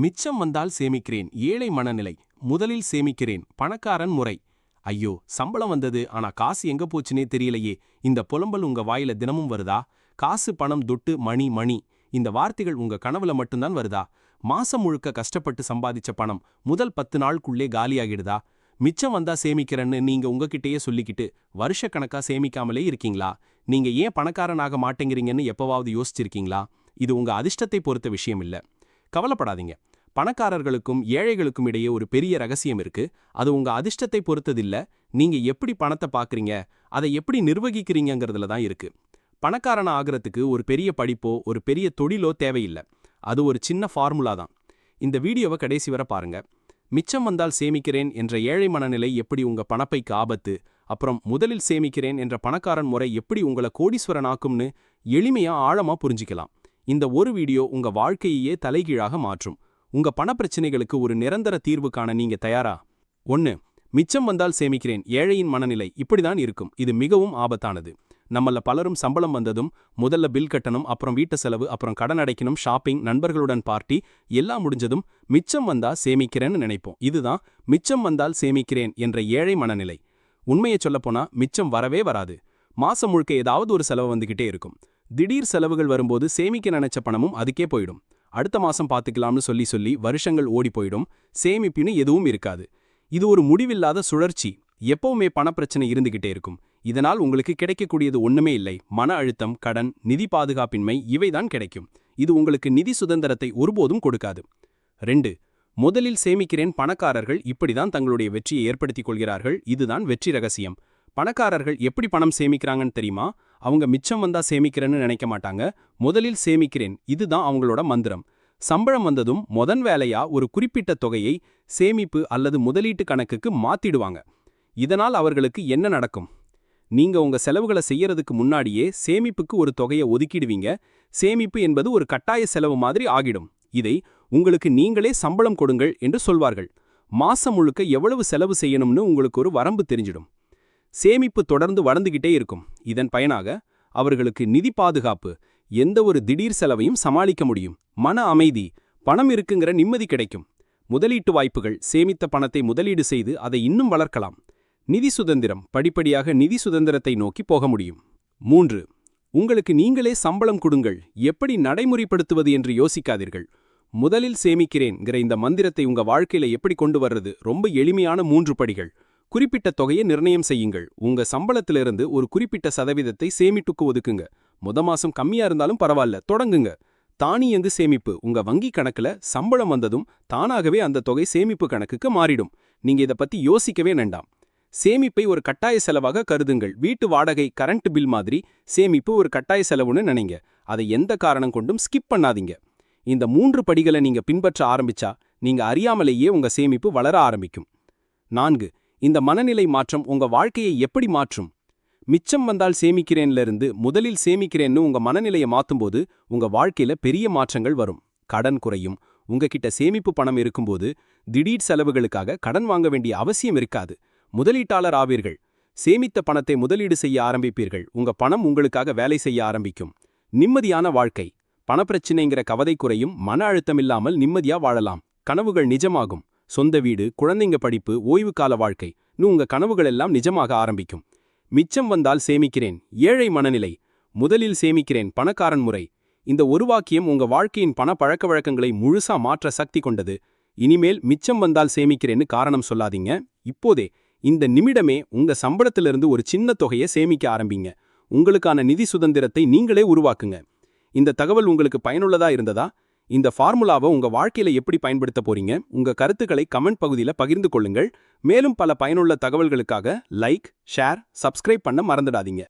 மிச்சம் வந்தால் சேமிக்கிறேன் ஏழை மனநிலை முதலில் சேமிக்கிறேன் பணக்காரன் முறை. ஐயோ சம்பளம் வந்தது ஆனா காசு எங்க போச்சுனே தெரியலையே. இந்த புலம்பல் உங்க வாயில தினமும் வருதா? காசு பணம் துட்டு மணி மணி. இந்த வார்த்தைகள் உங்க கனவுல மட்டும்தான் வருதா? மாசம் முழுக்க கஷ்டப்பட்டு சம்பாதிச்ச பணம் முதல் பத்து நாளுக்குள்ளே காலியாகிடுதா? மிச்சம் வந்தா சேமிக்கிறேன்னு நீங்க உங்ககிட்டயே சொல்லிக்கிட்டு வருஷக்கணக்கா சேமிக்காமலே இருக்கீங்களா? நீங்க ஏன் பணக்காரனாக மாட்டேங்கிறீங்கன்னு எப்பவாவது யோசிச்சிருக்கீங்களா? இது உங்க அதிர்ஷ்டத்தை பொறுத்த விஷயம் இல்ல கவலைப்படாதீங்க. பணக்காரர்களுக்கும் ஏழைகளுக்கும் இடையே ஒரு பெரிய ரகசியம் இருக்கு. அது உங்க அதிர்ஷ்டத்தை பொறுத்ததில்ல. நீங்க எப்படி பணத்தை பார்க்குறீங்க அதை எப்படி நிர்வகிக்கிறீங்கிறதுல தான் இருக்கு. பணக்காரன ஆகிறதுக்கு ஒரு பெரிய படிப்போ ஒரு பெரிய தொழிலோ தேவையில்லை. அது ஒரு சின்ன ஃபார்முலா தான். இந்த வீடியோவை கடைசி வர பாருங்க. மிச்சம் வந்தால் சேமிக்கிறேன் என்ற ஏழை மனநிலை எப்படி உங்க பணப்பைக்கு ஆபத்து? அப்புறம் முதலில் சேமிக்கிறேன் என்ற பணக்காரன் முறை எப்படி உங்களை கோடீஸ்வரன் ஆக்கும்னு எளிமையா ஆழமா புரிஞ்சிக்கலாம். இந்த ஒரு வீடியோ உங்க வாழ்க்கையே தலைகீழாக மாற்றும். உங்க பணப்பிரச்சனைகளுக்கு ஒரு நிரந்தர தீர்வு காண நீங்க தயாரா? ஒன்னு மிச்சம் வந்தால் சேமிக்கிறேன் ஏழையின் மனநிலை இப்படிதான் இருக்கும். இது மிகவும் ஆபத்தானது. நம்மள பலரும் சம்பளம் வந்ததும் முதல்ல பில் கட்டணும் அப்புறம் வீட்டு செலவு அப்புறம் கடன் அடைக்கணும் ஷாப்பிங் நண்பர்களுடன் பார்ட்டி எல்லாம் முடிஞ்சதும் மிச்சம் வந்தா சேமிக்கிறேன்னு நினைப்போம். இதுதான் மிச்சம் வந்தால் சேமிக்கிறேன் என்ற ஏழை மனநிலை. உண்மையை சொல்லப்போனா மிச்சம் வரவே வராது. மாசம் முழுக்க ஏதாவது ஒரு செலவு வந்துகிட்டே இருக்கும். திடீர் செலவுகள் வரும்போது சேமிக்க நினைச்ச பணமும் அதுக்கே போயிடும். அடுத்த மாசம் பார்த்துக்கலாம்னு சொல்லி சொல்லி வருஷங்கள் ஓடி போயிடும். சேமிப்பின்னு எதுவும் இருக்காது. இது ஒரு முடிவில்லாத சுழற்சி. எப்பவுமே பணப்பிரச்சனை இருந்துகிட்டே இருக்கும். இதனால் உங்களுக்கு கிடைக்கக்கூடியது ஒண்ணுமே இல்லை. மன அழுத்தம் கடன் நிதி பாதுகாப்பின்மை இவைதான் கிடைக்கும். இது உங்களுக்கு நிதி சுதந்திரத்தை ஒருபோதும் கொடுக்காது. ரெண்டு முதலில் சேமிக்கிறேன் பணக்காரர்கள் இப்படிதான் தங்களுடைய வெற்றியை ஏற்படுத்திக் கொள்கிறார்கள். இதுதான் வெற்றி ரகசியம். பணக்காரர்கள் எப்படி பணம் சேமிக்கிறாங்கன்னு தெரியுமா? அவங்க மிச்சம் வந்தா சேமிக்கிறேன்னு நினைக்க மாட்டாங்க. முதலில் சேமிக்கிறேன். இதுதான் அவங்களோட மந்திரம். சம்பளம் வந்ததும் முதன் வேலையா ஒரு குறிப்பிட்ட தொகையை சேமிப்பு அல்லது முதலீட்டு கணக்குக்கு மாத்திடுவாங்க. இதனால் அவர்களுக்கு என்ன நடக்கும்? நீங்க உங்க செலவுகளை செய்யறதுக்கு முன்னாடியே சேமிப்புக்கு ஒரு தொகையை ஒதுக்கிடுவீங்க. சேமிப்பு என்பது ஒரு கட்டாய செலவு மாதிரி ஆகிடும். இதை உங்களுக்கு நீங்களே சம்பளம் கொடுங்கள் என்று சொல்வார்கள். மாசம் முழுக்க எவ்வளவு செலவு செய்யணும்னு உங்களுக்கு ஒரு வரம்பு தெரிஞ்சிடும். சேமிப்பு தொடர்ந்து வளர்ந்துகிட்டே இருக்கும். இதன் பயனாக அவர்களுக்கு நிதி பாதுகாப்பு எந்த ஒரு திடீர் செலவையும் சமாளிக்க முடியும். மன அமைதி பணம் இருக்குங்கிற நிம்மதி கிடைக்கும். முதலீட்டு வாய்ப்புகள் சேமித்த பணத்தை முதலீடு செய்து அதை இன்னும் வளர்க்கலாம். நிதி சுதந்திரம் படிப்படியாக நிதி சுதந்திரத்தை நோக்கி போக முடியும். மூன்று உங்களுக்கு நீங்களே சம்பளம் கொடுங்கள். எப்படி நடைமுறைப்படுத்துவது என்று யோசிக்காதீர்கள். முதலில் சேமிக்கிறேன்கிற இந்த மந்திரத்தை உங்க வாழ்க்கையில எப்படி கொண்டு வர்றது? ரொம்ப எளிமையான மூன்று படிகள். குறிப்பிட்ட தொகையை நிர்ணயம் செய்யுங்கள். உங்க சம்பளத்திலிருந்து ஒரு குறிப்பிட்ட சதவீதத்தை சேமிட்டுக்கு ஒதுக்குங்க. முத மாசம் கம்மியா இருந்தாலும் பரவாயில்ல தொடங்குங்க. தானியங்கு சேமிப்பு? உங்க வங்கி கணக்குல சம்பளம் வந்ததும் தானாகவே அந்த தொகை சேமிப்பு கணக்குக்கு மாறிடும். நீங்க இதை பத்தி யோசிக்கவே வேண்டாம். சேமிப்பை ஒரு கட்டாய செலவாக கருதுங்கள். வீட்டு வாடகை கரண்ட் பில் மாதிரி சேமிப்பு ஒரு கட்டாய செலவுன்னு நினைங்க. அதை எந்த காரணம் கொண்டும் ஸ்கிப் பண்ணாதீங்க. இந்த மூன்று படிகளை நீங்க பின்பற்ற ஆரம்பிச்சா நீங்க அறியாமலேயே உங்க சேமிப்பு வளர ஆரம்பிக்கும். நான்கு இந்த மனநிலை மாற்றம் உங்க வாழ்க்கையை எப்படி மாற்றும்? மிச்சம் வந்தால் சேமிக்கிறேன்ல இருந்து முதலில் சேமிக்கிறேன்னு உங்க மனநிலையை மாத்தும்போது உங்க வாழ்க்கையில பெரிய மாற்றங்கள் வரும். கடன் குறையும். உங்ககிட்ட சேமிப்பு பணம் இருக்கும்போது திடீர் செலவுகளுக்காக கடன் வாங்க வேண்டிய அவசியம் இருக்காது. முதலீட்டாளர் ஆவீர்கள். சேமித்த பணத்தை முதலீடு செய்ய ஆரம்பிப்பீர்கள். உங்க பணம் உங்களுக்காக வேலை செய்ய ஆரம்பிக்கும். நிம்மதியான வாழ்க்கை. பணப்பிரச்சினைங்கிற கவதை குறையும். மன அழுத்தமில்லாமல் நிம்மதியா வாழலாம். கனவுகள் நிஜமாகும். சொந்த வீடு குழந்தைங்க படிப்பு ஓய்வு கால வாழ்க்கை. உங்க கனவுகள் எல்லாம் நிஜமாக ஆரம்பிக்கும். மிச்சம் வந்தால் சேமிக்கிறேன். ஏழை மனநிலை. முதலில் சேமிக்கிறேன் பணக்காரன் முறை. இந்த ஒரு வாக்கியம் உங்க வாழ்க்கையின் பண பழக்க வழக்கங்களை முழுசா மாற்ற சக்தி கொண்டது. இனிமேல் மிச்சம் வந்தால் சேமிக்கிறேன்னு காரணம் சொல்லாதீங்க. இப்போதே இந்த நிமிடமே உங்க சம்பளத்திலிருந்து ஒரு சின்ன தொகையை சேமிக்க ஆரம்பிங்க. உங்களுக்கான நிதி சுதந்திரத்தை நீங்களே உருவாக்குங்க. இந்த தகவல் உங்களுக்கு பயனுள்ளதா இருந்ததா? இந்த ஃபார்முலாவை உங்க வாழ்க்கையில எப்படி பயன்படுத்த போறீங்க? உங்க கருத்துக்களை கமெண்ட் பகுதியில் பகிர்ந்து கொள்ளுங்கள். மேலும் பல பயனுள்ள தகவல்களுக்காக லைக் ஷேர் சப்ஸ்கிரைப் பண்ண மறந்துடாதீங்க.